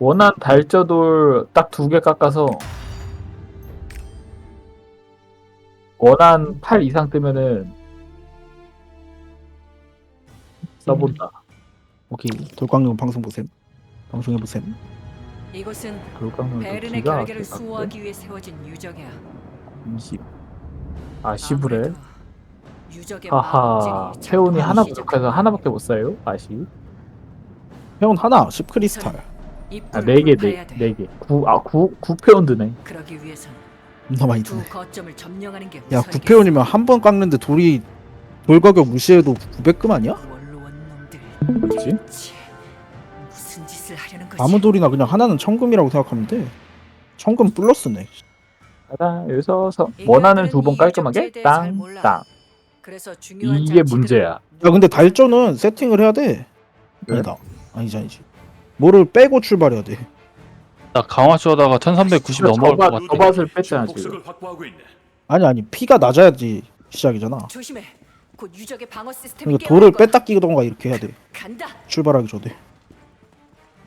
원한 달저돌 딱 두 개 깎아서 원한 8 이상 뜨면은 써본다. 오케이 돌광용 방송 보셈 방송해 보셈 이곳은 베른의 기가 결계를. 수호하기 위해 세워진 유적이야. 20. 아 시부레. 아무래도 유적의 하하. 작동하기 하나 시작한 부족해서 하나밖에 못 사요. 아시. 회원 하나 10크리스탈 입구를 아 네 개, 네, 돼. 네 개. 구, 아, 구, 구 페온드네. 그러기 위해선 겁나 많이 두 드네 거점을 점령하는 게 야 우선이겠어. 9회원이면 한 번 깎는데 돌이 돌 가격 무시해도 900금 아니야? 원로원 놈들. 뭐지? 대체 무슨 짓을 하려는 거지? 아무 돌이나 그냥 하나는 천금이라고 생각하면 돼 천금 플러스네 자, 여기서 서, 이 원하는 두번이 깔끔하게. 땅, 땅. 그래서 중요한 이게 문제야. 야 근데 달전은 세팅을 해야 돼 왜? 아니다 아니지 아니지 뭐를 빼고 출발해야 돼 나 강화주 하다가 1390 넘어갈 것 같아. 저밭을 뺐잖아 지금. 복석을 확보하고 있네. 아니 아니 피가 낮아야지 시작이잖아 조심해. 곧 유적의 방어 시스템이 그러니까 돌을 거야. 뺐다 끼던가 이렇게 해야 돼 간다. 출발하기 전에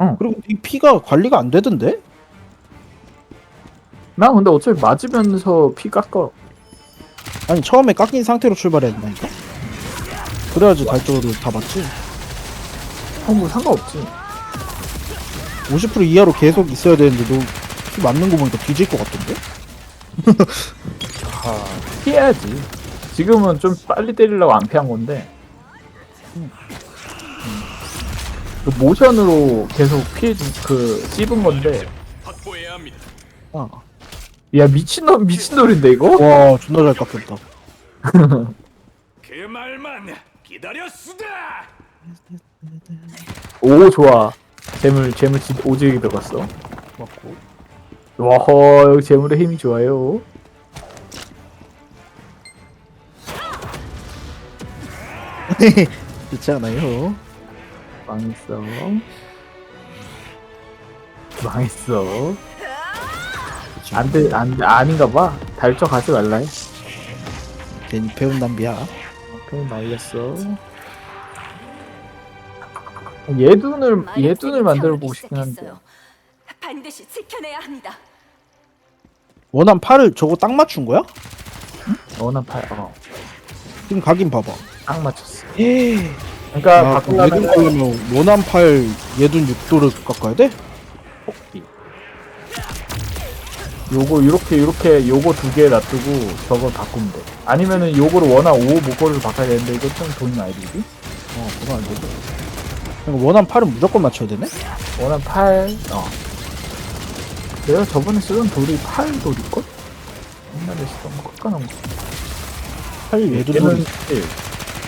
응. 그리고 이 피가 관리가 안 되던데? 나 근데 어차피 맞으면서 피 깎아. 아니 처음에 깎인 상태로 출발해야 된다니까 그래야지 달조를 다 맞지 어, 뭐 상관없지. 50% 이하로 계속 있어야 되는데 너피 맞는 거 보니까 뒤질 것 같던데? 아, 피해야지. 지금은 좀 빨리 때리려고 안 피한 건데. 음. 그 모션으로 계속 피해 그 씹은 건데. 아. 야 미친놈 미친돌인데 이거? 와 존나 잘 깎였다 그 말만 기다렸으다. 오 좋아. 재물 재물 진짜 오지게 들어갔어. 맞고 와허 여기 재물의 힘이 좋아요. 좋지 않아요? 망했어. 망했어. 안돼 안돼 아닌가 봐. 달적 가지 말라 해. 괜히 배운 낭비야 오케이 말렸어. 예둔을 예둔을 만들어 보고 싶긴 한데. 반드시 지켜내야 합니다. 원한 팔을 저거 딱 맞춘 거야? 원한 팔, 어, 지금 각인 봐봐 딱 맞췄어. 예. 그러니까 아, 그럼 예둔 바꾸려면 가려면 원한 팔 예둔 6도를 깎아야 돼? 뽑기. 요거 이렇게 이렇게 요거 두 개 놔두고 저거 바꾸면 돼. 아니면은 요거를 원한 5 목걸이로 바꿔야 되는데 이거 좀 돈이 많이 들지? 어 그건 안 되고 원한 팔은 무조건 맞춰야 되네? 원한 8, 어. 내가 저번에 쓰던 돌이 8 돌일걸? 옛날에 쓰던 거 깎아놓은 거. 8 얘도 얘는 돌이- 1.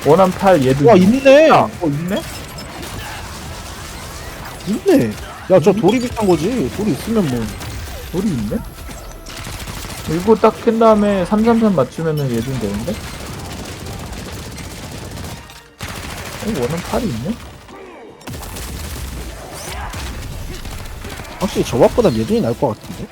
원한 8 얘도 와 육. 있네 아, 어 있네? 있네 야 저 돌이 비싼 거지 돌이 있으면 뭐 돌이 있네? 이거 딱캔 다음에 333 맞추면은 얘도 되는데? 어, 원한 8이 있네? 확실히 저밥보다 예둔이 나을 것 같은데?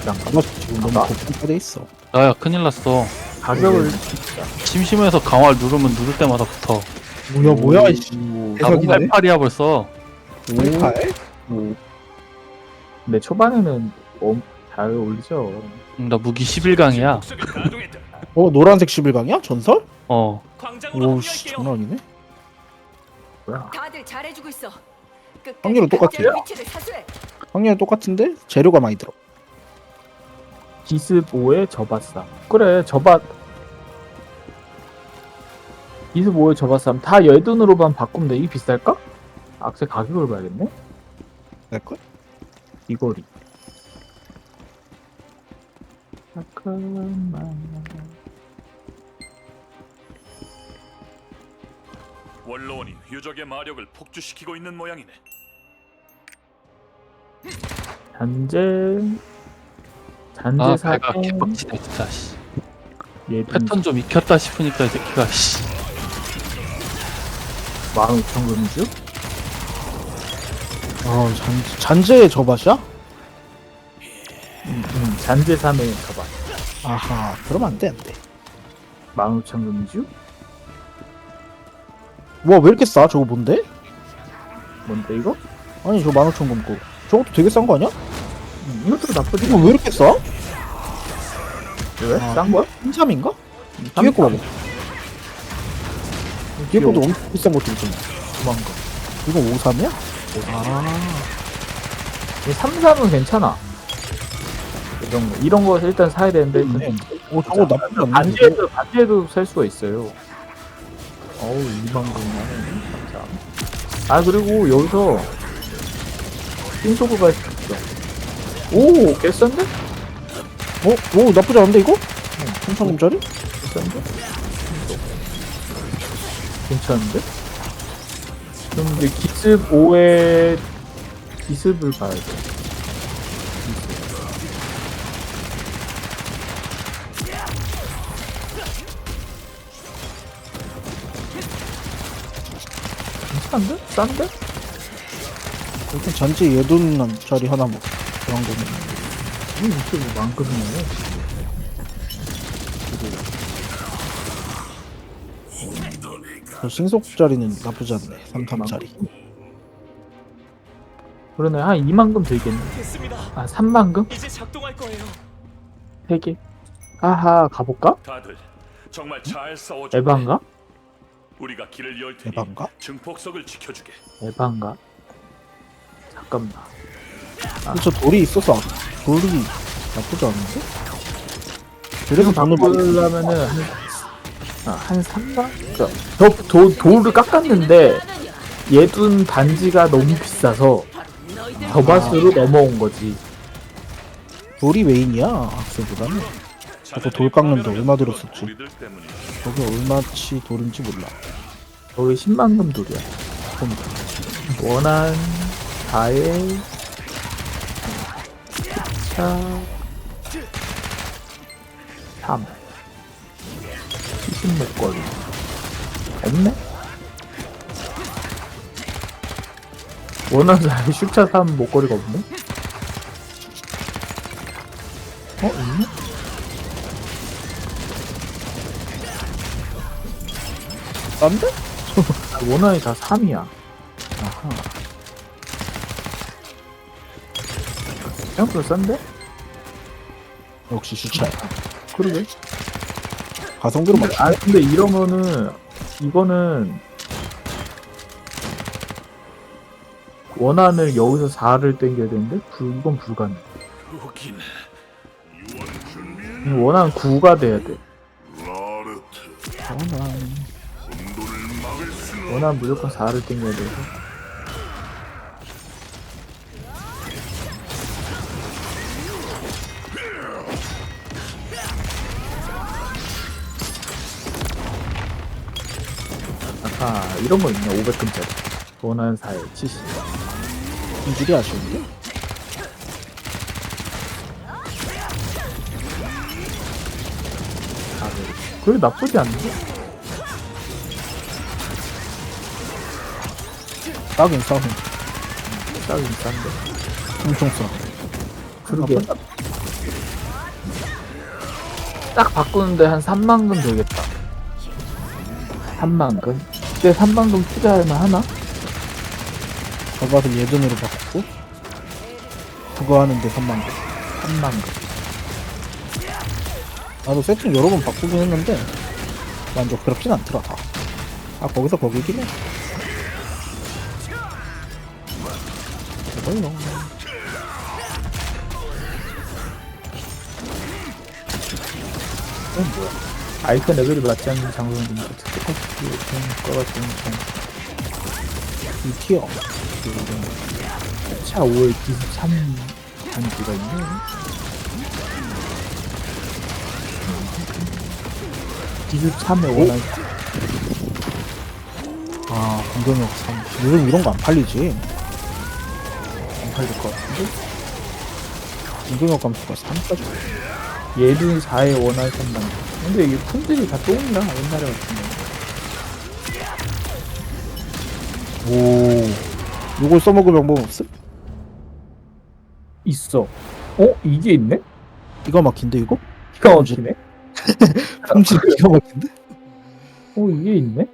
그냥 아마 지금 너무 나- 고품화돼 있어 야야 큰일 났어. 가격을 심심해서 강화를 누르면 누를 때마다 붙어. 뭐야 뭐야 이씨 오, 나 대박이네. 88이야 벌써. 팔? 오. 근데 초반에는 엄, 잘 어울리죠. 응, 나 무기 11강이야. 복석을 가동했다. 어 노란색 11강이야? 전설? 어. 합류할게요. 장난 아니네 뭐야? 다들 잘해주고 있어. 끝까지 확률은 똑같아요. 각자의 위치를 사수해. 확률은 똑같은데 재료가 많이 들어 기습5에 저밭쌈. 그래, 저밭. 기습5에 저밭쌈. 다 예돈으로만 바꾸면 돼. 이 비쌀까? 악세 가격을 봐야겠네? 될 걸? 이거리. 잠깐만. 원로원이 유적의 마력을 폭주시키고 있는 모양이네. 잔재. 아 잔재 사배가 개빡치네 진짜. 씨. 패턴 좀 익혔다 싶으니까 이 새끼가 씨. 15,000금주? 어 잔, 잔재의 저밭이야? 응, 응. 잔재 3에 저밭. 아하 그러면 안돼 안돼 15,000금주? 와 왜 이렇게 싸? 저거 뭔데? 뭔데 이거? 아니 저거 15,000 검고 저것도 되게 싼 거 아니야? 음, 이것도 나쁘지 이거 왜 이렇게 싸? 왜? 아, 싼 거야? 3.3인가? 뒤에 거 봐봐 뒤에 것도 엄청 비싼 것도 있잖아 도망가 이거 53이야? 아 3, 3은 괜찮아 이런 거 이런 거 일단 사야 되는데 일단 오 저거 나쁘지 않네 반지에도 반지에도 살 수가 있어요 어우 2만 금이네 감사 아 그리고 여기서 띵소그가 있어 오 개싼데? 어? 오 나쁘지 않은데 이거? 3,000원짜리? 괜찮은데? 괜찮은데? 그럼 이제 기습 5에 기습을 가야 돼. 괜찮은데? 싼데? 일단 잔지 예돈 짜리 하나 뭐 그런 거는 이 이게 뭐 만큼이네. 저 신속 짜리는 나쁘지 않네 3탐짜리 그러네. 한 2만금 들겠네. 됐습니다. 아, 3만금? 이제 작동할 거예요. 3개. 아하, 가볼까? 다들 정말 잘 싸워줘. 에반가? 우리가 길을 열 테니 에반가? 증폭석을 지켜주게. 에반가? 잠깐만. 근데 저 돌이 있어서 돌이 나쁘지 않은데? 그래서 많이 바꾸려면은 한, 아, 한 3만? 그러니까 더, 도, 돌을 깎았는데 얘둔 반지가 너무 비싸서 더바스로 넘어온 거지. 돌이 메인이야 악세보다는 저거 돌 깎는데 얼마 들었었지? 저게 얼마치 돌인지 몰라 거기 10만금 돌이야. 혼자. 원한 4에 차3 70 목걸이 없네? 원한 4에 슈차 3 목걸이가 없네? 어? 있네? 싼데? 원한이 다 3이야. 아하. 생각보다 싼데? 역시 슈차야 그러게. 가성비로 맞추 아 근데 이러면은 이거는 원한을 여기서 4를 땡겨야 되는데 불, 이건 불가능. 우긴 원한 9가 돼야 돼. 원한 원한 무조건 4를 땡겨야 돼서. 아까 이런 거 있네 500금짜리. 원한 4에 70 인질이 아쉬운데? 그래 나쁘지 않은 싸긴 싸긴 싸긴 싼데 엄청 싸 그러게 딱 바꾸는데 한 3만금 들겠다 3만금? 그때 3만금 투자할 만 하나? 저가서 예전으로 바꿨고 그거 하는데 3만 원 3만금 나도 세팅 여러 번 바꾸긴 했는데 만족스럽진 않더라 다. 아 거기서 거기긴 해. 이걸로. 이건 뭐야 아이콘 레벨이 맞지 않는 장소는 좀 특특한 것 같은 이 티어. 차 5에 기습 3 단지가 있네 기습 3에 원한 아 공격력 3. 요즘 이런 거 안 팔리지. 안 팔릴 것 같은데? 공격력 감소가 3까지. 얘는 4에 원할 3만 근데 이게 품질이 다 똥이라 옛날에 같은 거 오. 요걸 써먹을 방법 없음? 있어 어? 이게 있네? 기가 막힌데 이거? 기가 막히네 품질 기가 막힌데? 어 이게 있네?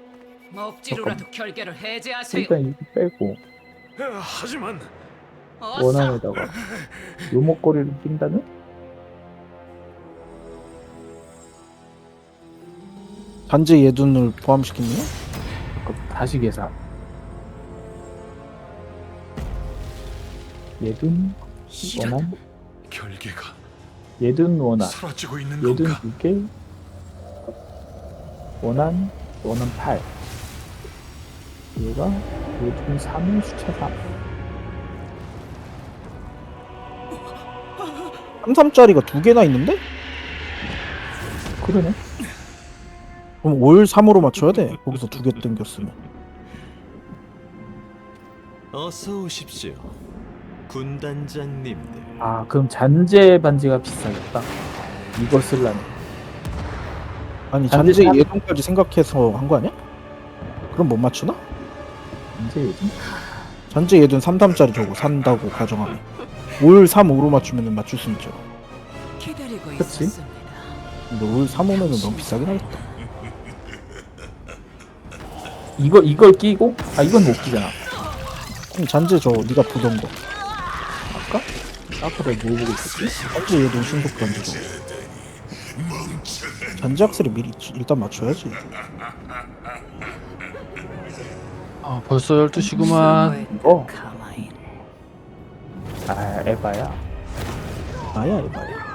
억지로라도 결계를 해제하세요. 일단 이거 빼고 하지만 어서 원안에다가 요목걸이를 낀다는? 단지 예둔을 포함시키네요? 그럼 다시 계산. 예둔 원한 결계가 예둔 원한 사라지고 있는 예둔 건가? 두개 원한 원한 8 얘가 예둔 3의 수차 3 33짜리가 두 개나 있는데? 그러네 그럼 5일 3으로 맞춰야 돼. 거기서 두 개 땡겼으면. 어서 오십시오. 군단장님들. 아 그럼 잔재 반지가 비싸겠다 이거 쓸라면 아니 잔재 사- 예동까지 생각해서 한 거 아니야? 그럼 못 맞추나? 잔재 예둔? 잔재 예둔 3담짜리 저거 산다고 가정하면 5일 3, 5로 맞추면 맞출 수 있죠. 기다리고 그치? 있었습니다. 근데 5일 3, 5면 너무 비싸긴 하겠다. 이거 이걸 끼고 아 이건 못 끼잖아 그럼 잔재 저 네가 보던 거. 아까? 아까 내가 뭐 보고 있었지? 잔재 예둔 신속 저거. 잔재 악셀이 미리 일단 맞춰야지. 아 벌써 12시구만 어. 아 에바야 나야 이봐야.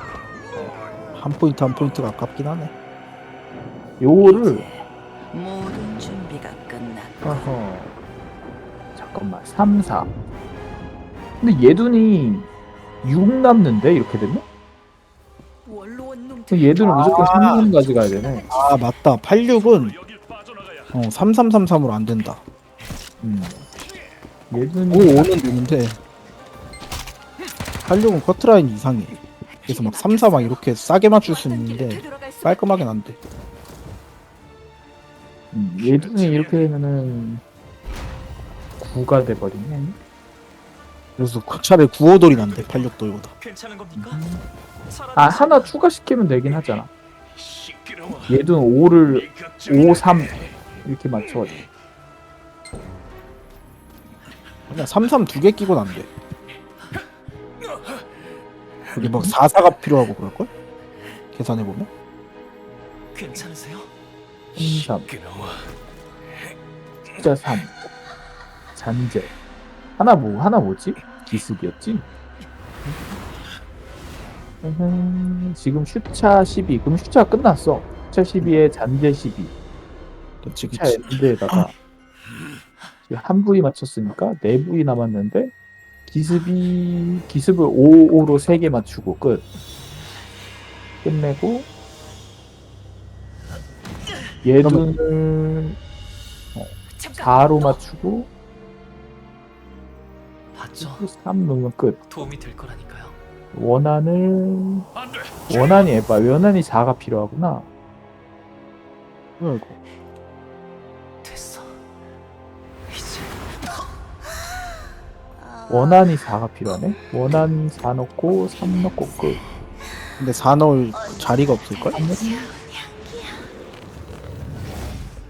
한 포인트 한 포인트가 아깝긴 하네. 요거를 모든 준비가 끝났고 어허 잠깐만 3, 4 근데 예둔이 6 남는데 이렇게 되면? 원로원 놈들. 그럼 예둔은 무조건 3분 가져가야 되네 아 맞다. 86은 여길 빠져나가야 어 3333으로 안 된다. 음. 예둔이 5, 5는 되는데 86은 커트라인 이상해. 그래서 막 3, 4막 이렇게 싸게 맞출 수 있는데 깔끔하긴 안 돼. 음, 예둔이 이렇게 되면은 9가 돼버리네 그래서 그 차라리 9호돌이 난데 86돌보다. 괜찮은 겁니까? 아 하나 추가시키면 되긴 하잖아. 예둔 5를 이것 5, 3 이렇게 맞춰가지고 그냥 3, 3 두 개 끼고 난데. 그게 막 4, 4가 필요하고 그럴걸? 계산해 보면? 괜찮으세요? 3, 3 시끄러워. 숫자 3 잔재 하나 뭐 하나 뭐지? 기습이었지? 음, 지금 슈차 12 그럼 슈차 끝났어 슈차 12에 잔재 12 그치 슈차 그치. 엔드에다가 지금 한 부위 맞췄으니까 네 부위 남았는데 기습이 기습을 5, 5로 3개 맞추고 끝 끝내고 얘둔을 잠깐. 4로 맞추고 봤죠? 3 넣으면 끝 도움이 될 거라니까요. 원한을. 원한이 에바 원한이 4가 필요하구나 아이고. 원한이 4가 필요하네? 원한 4 넣고 3 넣고 끝. 근데 4 넣을 자리가 없을걸?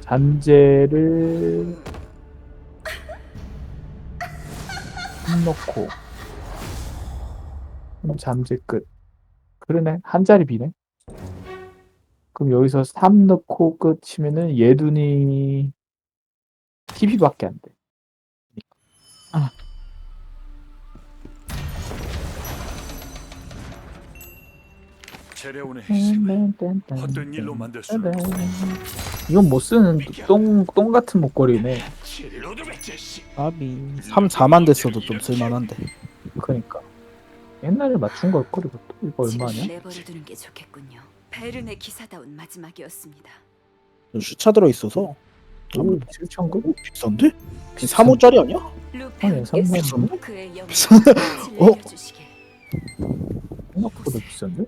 잔재를 3 넣고. 그럼 잠재 끝. 그러네. 한 자리 비네. 그럼 여기서 3 넣고 끝이면은 예둔이 TV밖에 안돼 힘을 헛된 음, 일로 만들 없어. 이건 못 쓰는 똥, 똥 같은 목걸이네. 아비 3, 4만 됐어도 좀 쓸만한데. 그러니까. 옛날에 맞춘 걸걸, 이것도. 이거 얼마냐? 내버려두는 게 좋겠군요. 베른의 기사다운 마지막이었습니다. 슈차 들어있어서 오, 7천급? 오, 비싼데? 3호짜리 아니야? 아니, 삼만 원. 그의 영광을 어? 생각보다 비싼데?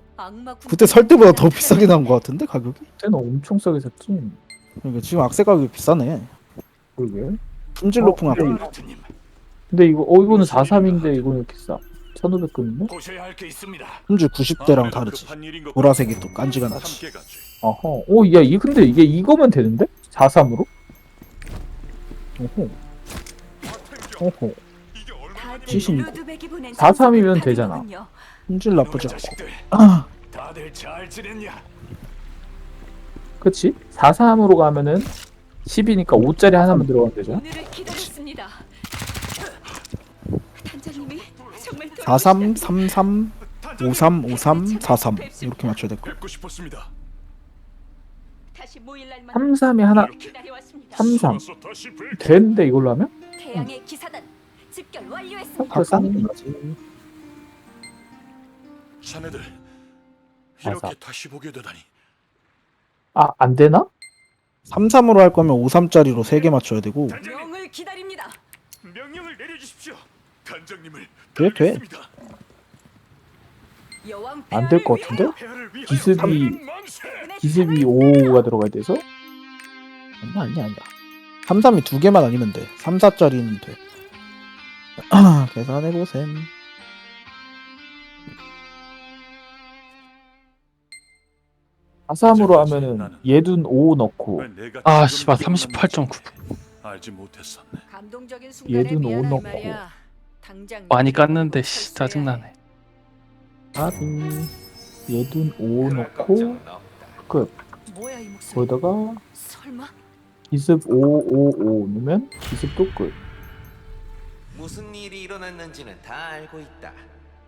그때 살 때보다 더 비싸게 나온 것 같은데 가격이? 그때는 엄청 싸게 샀지. 그러니까 지금 악세 가격이 비싸네. 그러게. 품질 어, 높은 악세. 근데 근데 이거, 어, 이거는 43인데 이거는 이렇게 싸. 1500금인데? 보셔야 할 게 있습니다. 품질 90대랑 다르지. 보라색이 또 깐지가 나지. 어허. 오, 야, 이, 근데 이게 이거면 되는데? 43으로? 오호. 오호. 다들 시신 루드백이 보낸 4-3 이면 장소를 되잖아. 품질 나쁘지 않고. 아, 다들 잘 지냈냐? 그치? 4-3으로 가면은 10이니까 5짜리 하나만 들어가면 되죠. 오늘을 기다렸습니다. 단장님이 정말 43, 33, 53, 53, 43 이렇게 맞춰야 될 거. 뵙고 싶었습니다. 다시 모일 날만 3-3이 하나 기다려왔습니다. 3-3 와서 다시 뵐 되는데 이걸로 하면? 태양의 기사단 집결 완료했습니다. 아. 자네들. 이렇게 다시 보게 되다니 아, 안 되나? 33으로 할 거면 53짜리로 3개 맞춰야 되고 단장님 명을 기다립니다. 명령을 내려주십시오. 단장님을 돼, 돼. 따르겠습니다. 여왕 안 될 것 같은데? 폐하를 위하여 기습이- 만세! 기습이 5가 들어가야 돼서? 아니야 아니야 아니야 33이 두 개만 아니면 돼 3, 4짜리는 돼 계산해보셈 4-3으로 하면은 얘둔 5 넣고 아 지금 씨발 기억나는지 38.9 알지 못했었네. 감동적인 순간에 얘도 미안할 넣어놓고. 말이야. 당장 많이 깠는데 씨 짜증나네 아비 얘둔 5 넣고 끝 뭐야 이 목소리? 거기다가 설마 기습 5, 5, 5 넣으면 기습도 끝 무슨 일이 일어났는지는 다 알고 있다.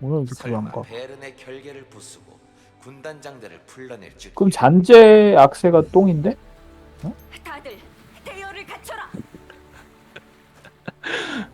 오늘 이렇게 설마 안가 베른의 결계를 부수고 군단장들을 풀러낼 줄. 그럼 잔재 악세가 똥인데? 다들 대열을 갖춰라.